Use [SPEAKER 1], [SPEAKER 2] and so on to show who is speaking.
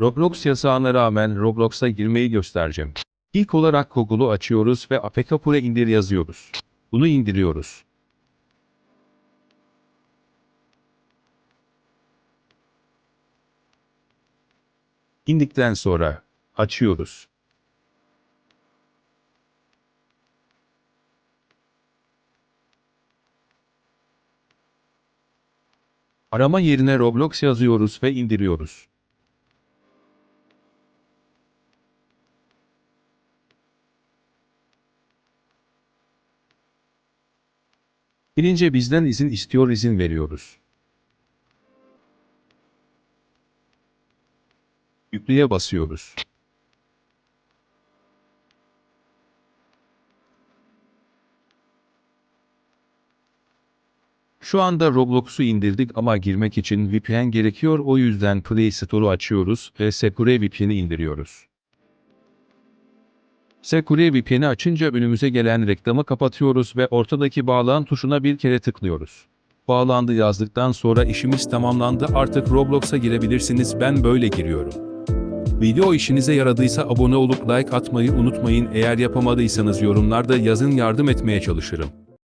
[SPEAKER 1] Roblox yasağına rağmen Roblox'a girmeyi göstereceğim. İlk olarak Google'u açıyoruz ve APK Pro indir yazıyoruz. Bunu indiriyoruz. İndikten sonra açıyoruz. Arama yerine Roblox yazıyoruz ve indiriyoruz. Girince bizden izin istiyor izin veriyoruz. Yükleye basıyoruz. Şu anda Roblox'u indirdik ama girmek için VPN gerekiyor o yüzden Play Store'u açıyoruz ve Secure VPN'i indiriyoruz. Secure VPN'i açınca önümüze gelen reklamı kapatıyoruz ve ortadaki bağlan tuşuna bir kere tıklıyoruz. Bağlandı yazdıktan sonra işimiz tamamlandı artık Roblox'a girebilirsiniz ben böyle giriyorum. Video işinize yaradıysa abone olup like atmayı unutmayın eğer yapamadıysanız yorumlarda yazın yardım etmeye çalışırım.